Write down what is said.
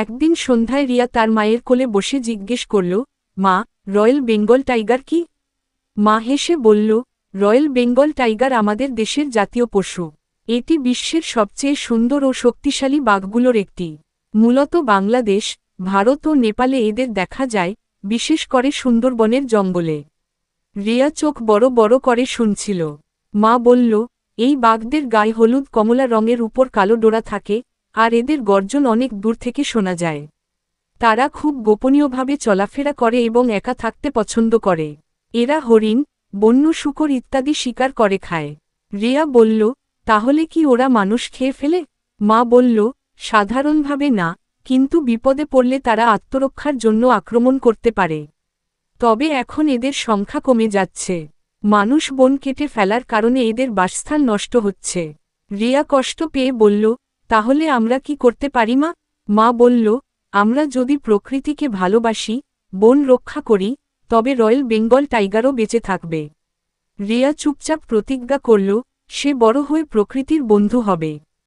একদিন সন্ধ্যায় রিয়া তার মায়ের কোলে বসে জিজ্ঞেস করল, মা, রয়্যাল বেঙ্গল টাইগার কি? মা হেসে বলল, রয়্যাল বেঙ্গল টাইগার আমাদের দেশের জাতীয় পশু। এটি বিশ্বের সবচেয়ে সুন্দর ও শক্তিশালী বাঘগুলোর একটি। মূলত বাংলাদেশ, ভারত ও নেপালে এদের দেখা যায়, বিশেষ করে সুন্দরবনের জঙ্গলে। রিয়া চোখ বড় বড় করে শুনছিল। মা বলল, এই বাঘদের গায়ে হলুদ কমলা রঙের উপর কালো ডোরা থাকে আর এদের গর্জন অনেক দূর থেকে শোনা যায়। তারা খুব গোপনীয়ভাবে চলাফেরা করে এবং একা থাকতে পছন্দ করে। এরা হরিণ, বন্য শুকর ইত্যাদি শিকার করে খায়। রিয়া বলল, তাহলে কি ওরা মানুষ খেয়ে ফেলে? মা বলল, সাধারণভাবে না, কিন্তু বিপদে পড়লে তারা আত্মরক্ষার জন্য আক্রমণ করতে পারে। তবে এখন এদের সংখ্যা কমে যাচ্ছে। মানুষ বন কেটে ফেলার কারণে এদের বাসস্থান নষ্ট হচ্ছে। রিয়া কষ্ট পেয়ে বলল তাহলে আমরা কি করতে পারি মা? মা বলল, আমরা যদি প্রকৃতিকে ভালোবাসি, বন রক্ষা করি, তবে রয়্যাল বেঙ্গল টাইগারও বেঁচে থাকবে। রিয়া চুপচাপ প্রতিজ্ঞা করল, সে বড় হয়ে প্রকৃতির বন্ধু হবে।